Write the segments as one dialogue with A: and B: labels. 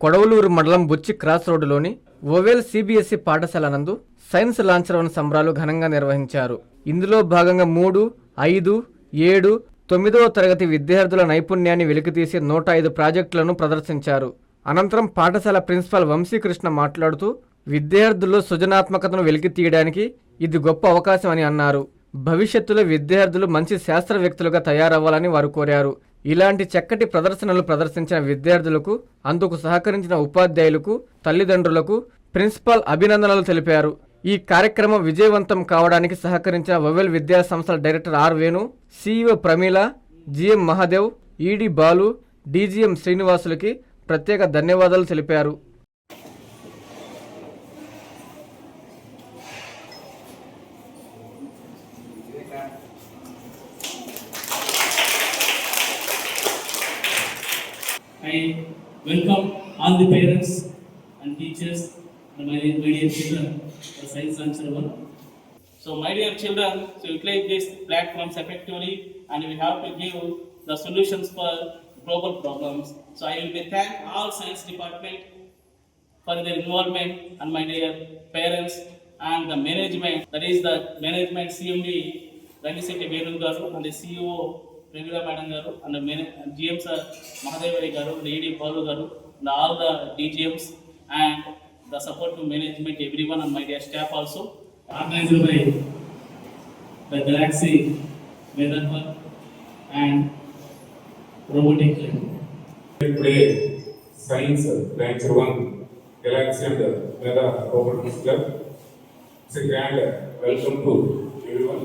A: కొడవలూరు మండలం బుచ్చి క్రాస్ రోడ్డులోని oval CBSE పాఠశాల నందు సైన్స్ లాంఛనవన సంబరాలు ఘనంగా నిర్వహించారు. ఇందులో భాగంగా మూడు ఐదు ఏడు తొమ్మిదవ తరగతి విద్యార్థుల నైపుణ్యాన్ని వెలికితీసి నూట ఐదు ప్రాజెక్టులను ప్రదర్శించారు. అనంతరం పాఠశాల ప్రిన్సిపాల్ వంశీకృష్ణ మాట్లాడుతూ విద్యార్థుల్లో సృజనాత్మకతను వెలికి తీయడానికి ఇది గొప్ప అవకాశం అని అన్నారు. భవిష్యత్తులో విద్యార్థులు మంచి శాస్త్రవేత్తలుగా తయారవ్వాలని వారు కోరారు. ఇలాంటి చక్కటి ప్రదర్శనలు ప్రదర్శించిన విద్యార్థులకు అందుకు సహకరించిన ఉపాధ్యాయులకు తల్లిదండ్రులకు ప్రిన్సిపాల్ అభినందనలు తెలిపారు. ఈ కార్యక్రమం విజయవంతం కావడానికి సహకరించిన వవెల్ విద్యా సంస్థల director R Venu CEO Pramila GM Mahadev ED Balu DGM శ్రీనివాసులకి ప్రత్యేక ధన్యవాదాలు తెలిపారు.
B: I welcome all the parents and teachers and my, my dear children for Science Answer 1. So my dear children, so utilize these platforms effectively and we have to give the solutions for global problems. So I will be thank all science department for their involvement and my dear parents and the management, that is the management CMD Rangiseti Venu garu and the CEO Premila Madam garu and the man- and GM sir Mahadevari garu, the AD Paulu garu, and all the DGMs and the support to management, everyone and my dear staff also. Organized by the Galaxy Vedanva and Robotic Lab.
C: ఇప్పుడే science branch one galaxy and లేదా robotics club it's grand welcome to everyone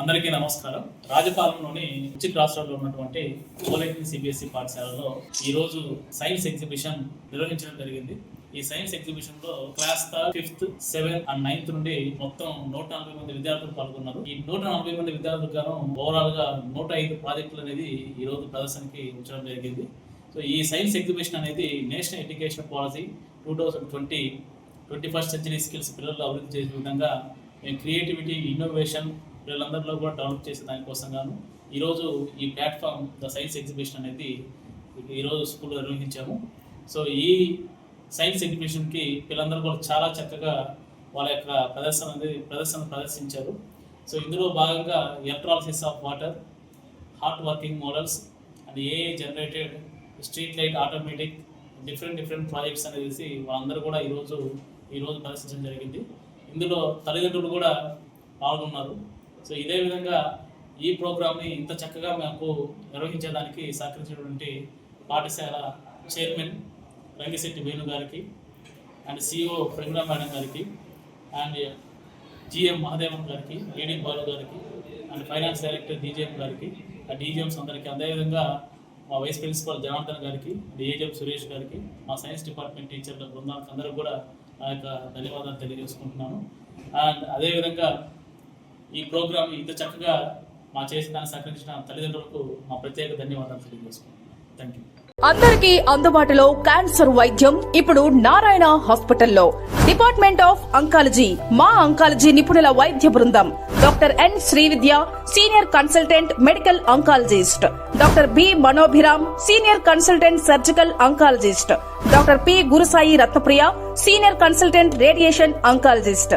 B: అందరికీ నమస్కారం. రాజపాలెంలోని ఉచిత్ రాష్ట్రంలో ఉన్నటువంటి ఓలెక్ని CBSE పాఠశాలలో ఈరోజు science exhibition నిర్వహించడం జరిగింది. ఈ సైన్స్ ఎగ్జిబిషన్లో class fifth seventh and ninth నుండి మొత్తం నూట నలభై మంది విద్యార్థులు పాల్గొన్నారు. ఈ నూట నలభై మంది విద్యార్థుల గాను ఓవరాల్గా నూట ఐదు ప్రాజెక్టులు అనేది ఈ రోజు ప్రదర్శనకి ఉంచడం జరిగింది. సో ఈ సైన్స్ ఎగ్జిబిషన్ అనేది national education policy two thousand twenty twenty first century skills పిల్లల్లో అభివృద్ధి చేసే విధంగా మేము క్రియేటివిటీ ఇన్నోవేషన్ వీళ్ళందరిలో కూడా డెవలప్ చేసే దానికోసం గాను ఈరోజు ఈ ప్లాట్ఫామ్ ద సైన్స్ ఎగ్జిబిషన్ అనేది ఈరోజు స్కూల్లో నిర్వహించాము. సో ఈ సైన్స్ ఎగ్జిబిషన్కి పిల్లలందరూ కూడా చాలా చక్కగా వాళ్ళ యొక్క ప్రదర్శన అనేది ప్రదర్శన ప్రదర్శించారు. సో ఇందులో భాగంగా electrolysis of water heart working models and A generated street light automatic different different projects అనేసి వాళ్ళందరూ కూడా ఈరోజు ఈరోజు ప్రదర్శించడం జరిగింది. ఇందులో తల్లిదండ్రులు కూడా పాల్గొన్నారు. సో ఇదే విధంగా ఈ ప్రోగ్రామ్ని ఇంత చక్కగా మాకు నిర్వహించడానికి సహకరించినటువంటి పాఠశాల చైర్మన్ రంగిశెట్టి వేణు గారికి అండ్ సిఇఓ ప్రేమరా మేడం గారికి అండ్ జిఎం మహాదేవన్ గారికి ఏడి బాలు గారికి అండ్ ఫైనాన్స్ డైరెక్టర్ డీజీఎం గారికి ఆ డీజీఎంస్ అందరికీ అదేవిధంగా మా వైస్ ప్రిన్సిపల్ జనార్దన్ గారికి డిఏజీఎం సురేష్ గారికి మా సైన్స్ డిపార్ట్మెంట్ టీచర్ల బృందానికి అందరూ కూడా నా యొక్క ధన్యవాదాలు తెలియజేసుకుంటున్నాను. అండ్ అదేవిధంగా ఈ ప్రోగ్రామ్ ఇంత చక్కగా మా చేసిన సహకరించిన తల్లిదండ్రులకు మా ప్రత్యేక ధన్యవాదాలు తెలియజేసుకుంటున్నాను థ్యాంక్ యూ
D: అందరికీ అందుబాటులో క్యాన్సర్ వైద్యం ఇప్పుడు నారాయణ హాస్పిటల్లో. డిపార్ట్మెంట్ ఆఫ్ అంకాలజీ మా అంకాలజీ నిపుణుల వైద్య బృందం. Doctor N Srividya senior consultant medical oncologist. Doctor B Manobhiram senior consultant surgical oncologist. Doctor P Gurusai Ratnapriya senior consultant radiation oncologist.